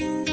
can get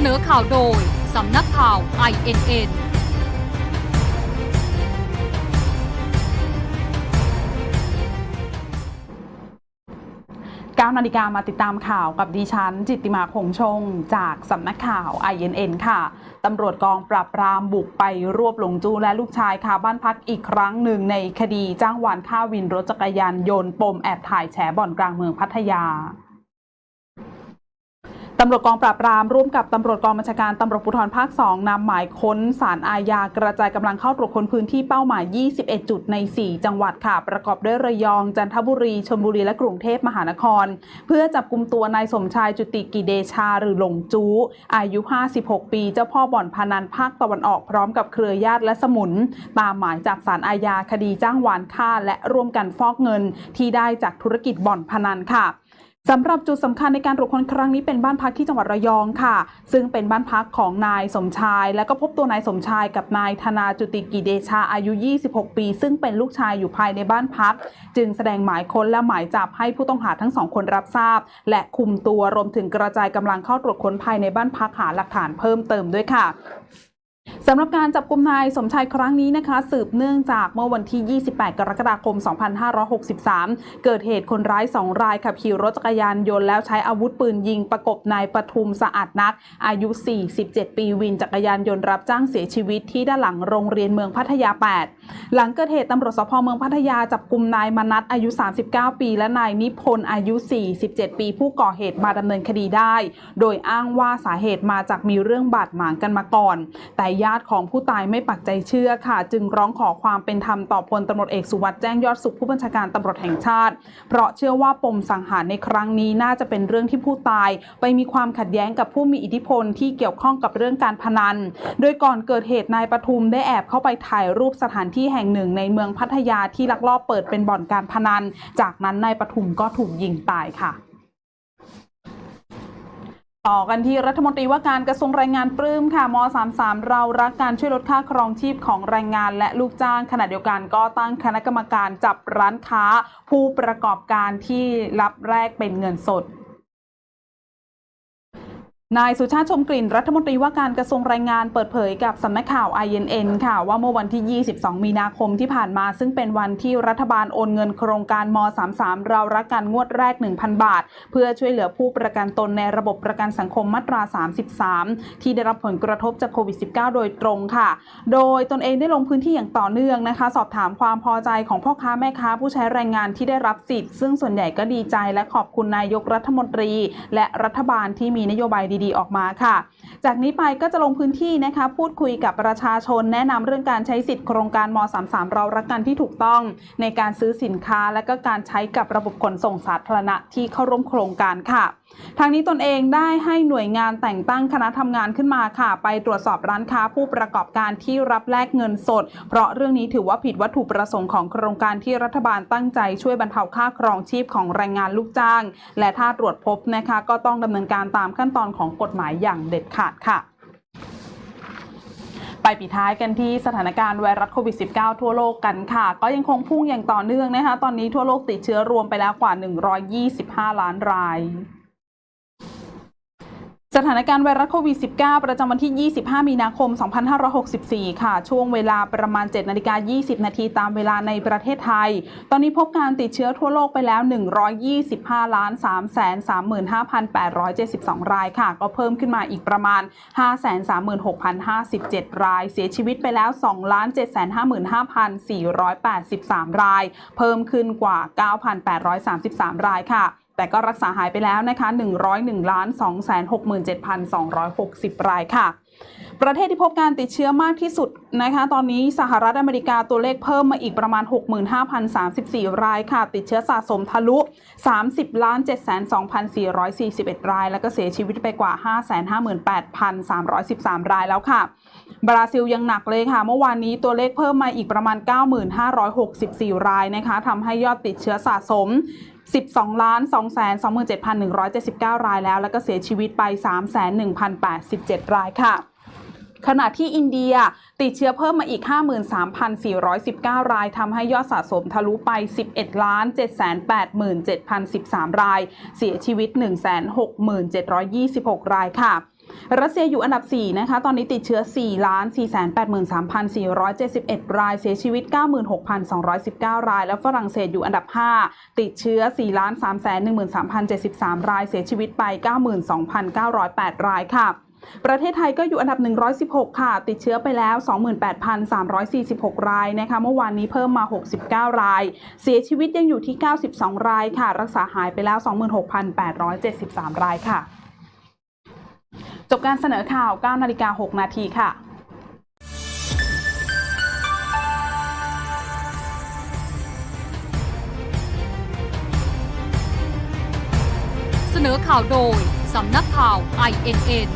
สนอข่าวโดย สำนักข่าว INN 9นาฬิกามาติดตามข่าวกับดิฉัน จิตติมาคงชง จากสำนักข่าว INN ค่ะตำรวจกองปราบปรามบุกไปรวบหลงจูและลูกชายคาบ้านพักอีกครั้งหนึ่งในคดีจ้างวานฆ่าวินรถจักรยานยนต์ปมแอบถ่ายแฉบ่อนกลางเมืองพัทยา ตำรวจกองปราบปรามร่วมกับตำรวจกองบัญชาการตำรวจภูธรภาค 2นำหมายค้นสารอาญากระจายกำลังเข้าตรวจค้นพื้นที่เป้าหมาย 21 จุดใน 4 จังหวัดค่ะ ประกอบด้วยระยอง จันทบุรีชลบุรีและกรุงเทพมหานคร เพื่อจับกลุ่มตัวนายสมชายจุติกิเดชาหรือหลงจูอายุ 56 ปี เจ้าพ่อบ่อนพนันภาคตะวันออกพร้อมกับเครือญาติและสมุน ตามหมายจากสารอาญาคดีจ้างวานฆ่าและร่วมกันฟอกเงินที่ได้จากธุรกิจบ่อนพนันค่ะ สำหรับจุดสำคัญในการตรวจค้นครั้งนี้เป็นบ้านพักที่จังหวัดระยองค่ะ ซึ่งเป็นบ้านพักของนายสมชาย และก็พบตัวนายสมชายกับนายธนาจุติกิเดชาอายุ 26 ปี ซึ่งเป็นลูกชายอยู่ภายในบ้านพัก จึงแสดงหมายค้นและหมายจับให้ผู้ต้องหาทั้งสองคนรับทราบ และคุมตัวรวมถึงกระจายกำลังเข้าตรวจค้นภายในบ้านพักหาหลักฐานเพิ่มเติมด้วยค่ะ สำหรับการจับกลุ่มนายสมชายครั้งนี้นะคะ สืบเนื่องจากเมื่อวันที่ 28 กรกฎาคม 2563 เกิดเหตุคนร้าย 2 รายขับขี่รถจักรยานยนต์แล้วใช้อาวุธปืนยิงประกบนายปทุมสะอาดนัก อายุ 47 ปีวินจักรยานยนต์รับจ้างเสียชีวิตที่ด้านหลังโรงเรียนเมืองพัทยา 8 หลังเกิดเหตุตำรวจสพเมืองพัทยาจับกลุ่มนายมนัทอายุ 39 ปี และนายนิพนธ์อายุ 47 ปี ผู้ก่อเหตุมาดำเนินคดีได้ โดยอ้างว่าสาเหตุมาจากมีเรื่องบาดหมางกันมาก่อน แต่ญาติของผู้ตายไม่ปักใจเชื่อค่ะ จึงร้องขอความเป็นธรรมต่อพลตำรวจเอกสุวัสด์แจ้งยอดสุขผู้บัญชาการตำรวจแห่งชาติ เพราะเชื่อว่าปมสังหารในครั้งนี้น่าจะเป็นเรื่องที่ผู้ตาย ไปมีความขัดแย้งกับผู้มีอิทธิพลที่เกี่ยวข้องกับเรื่องการพนัน โดยก่อนเกิดเหตุนายปทุมได้แอบเข้าไปถ่ายรูปสถานที่แห่งหนึ่งในเมืองพัทยาที่ลักลอบเปิดเป็นบ่อนการพนัน จากนั้นนายปทุมก็ถูกยิงตายค่ะ ต่อกันที่รัฐมนตรีว่าการกระทรวงแรงงานปลื้มค่ะม 33 เรารักการช่วยลดค่าครองชีพของแรงงานและลูกจ้างขณะเดียวกันก็ตั้งคณะกรรมการจับร้านค้า ผู้ประกอบการที่รับแรกเป็นเงินสด นายสุชาติชมกลิ่นรัฐมนตรีว่าการกระทรวงแรงงานเปิดเผยกับสำนักข่าว INN ค่ะว่าเมื่อวันที่ 22 มีนาคมที่ผ่านมา ซึ่งเป็นวันที่รัฐบาลโอนเงินโครงการม 33 เรารักกันงวดแรก 1,000 บาท เพื่อช่วยเหลือผู้ประกันตนในระบบประกันสังคมมาตรา 33 ที่ได้รับผลกระทบจากโควิด -19 โดยตรงค่ะ โดยตนเองได้ลงพื้นที่อย่างต่อเนื่องนะคะ สอบถามความพอใจของพ่อค้าแม่ค้าผู้ใช้แรงงานที่ได้รับสิทธิ์ซึ่งส่วนใหญ่ก็ดีใจและขอบคุณนายกรัฐมนตรี และรัฐบาลที่มีนโยบายดีๆ ออกมาค่ะ จากนี้ไปก็จะลงพื้นที่นะคะ พูดคุยกับประชาชนแนะนำเรื่องการใช้สิทธิโครงการม 33 เรารักกันที่ถูกต้อง ในการซื้อสินค้าและก็การใช้กับระบบขนส่งสาธารณะที่เข้าร่วมโครงการค่ะทางนี้ตนเองได้ให้หน่วยงานแต่งตั้งคณะทำงานขึ้นมาค่ะ ไปตรวจสอบร้านค้าผู้ประกอบการที่รับแลกเงินสด เพราะเรื่องนี้ถือว่าผิดวัตถุประสงค์ของโครงการที่รัฐบาลตั้งใจช่วยบรรเทาค่าครองชีพของแรงงานลูกจ้าง และถ้าตรวจพบนะคะ ก็ต้องดำเนินการตามขั้นตอนของกฎหมายอย่างเด็ดขาดค่ะไปปิดท้ายกันที่สถานการณ์ไวรัสโควิด -19 ทั่วโลกกันค่ะ ก็ยังคงพุ่งอย่างต่อเนื่องนะคะ ตอนนี้ทั่วโลกติดเชื้อรวมไปแล้วกว่า 125 ล้านราย สถานการณ์ไวรัสโควิด -19 ประจำวันที่ 25 มีนาคม 2564 ค่ะ ช่วงเวลาประมาณ 7 นาฬิกา 20 นาทีตามเวลาในประเทศไทย ตอนนี้พบการติดเชื้อทั่วโลกไปแล้ว 125ล้าน335,872 รายค่ะ ก็เพิ่มขึ้นมาอีกประมาณ 536,057 ราย เสียชีวิตไปแล้ว2,755,483 ราย เพิ่มขึ้นกว่า 9,833 รายค่ะ แต่ก็รักษาหายไปแล้วนะคะ101ล้าน267,260 รายค่ะ ประเทศที่พบการติดเชื้อมากที่สุดนะคะ ตอนนี้สหรัฐอเมริกาตัวเลขเพิ่มมาอีกประมาณ 65,034 รายค่ะ ติดเชื้อสะสมทะลุ 30ล้าน72,441 ราย แล้วก็เสียชีวิตไปกว่า 558,313 รายแล้วค่ะ บราซิลยังหนักเลยค่ะ เมื่อวานนี้ตัวเลขเพิ่มมาอีกประมาณ 9,564 รายนะคะทำให้ยอดติดเชื้อสะสม 12ล้าน2 2 7 1 7 9 รายแล้ว แล้วก็เสียชีวิตไป 3,1,087 รายค่ะขณะที่อินเดียติดเชื้อเพิ่มมาอีก 53,419 รายทำให้ยอดสะสมทะลุไป 11 ล้าน787,013 ราย เสียชีวิต 167,26 รายค่ะ รัสเซียอยู่อันดับ 4 นะคะ ตอนนี้ติดเชื้อ 4 ล้าน 483,471 ราย เสียชีวิต 96,219 ราย และฝรั่งเศสอยู่อันดับ 5 ติดเชื้อ 4 ล้าน313,073 ราย เสียชีวิตไป 92,908 รายค่ะประเทศไทยก็อยู่อันดับ 116 ค่ะ ติดเชื้อไปแล้ว 28,346 รายนะคะ เมื่อวานนี้เพิ่มมา 69 ราย เสียชีวิตยังอยู่ที่ 92 รายค่ะ รักษาหายไปแล้ว 26,873 รายค่ะ จบการเสนอข่าว 9 นาฬิกา 6 นาทีค่ะเสนอข่าวโดย สำนักข่าว INN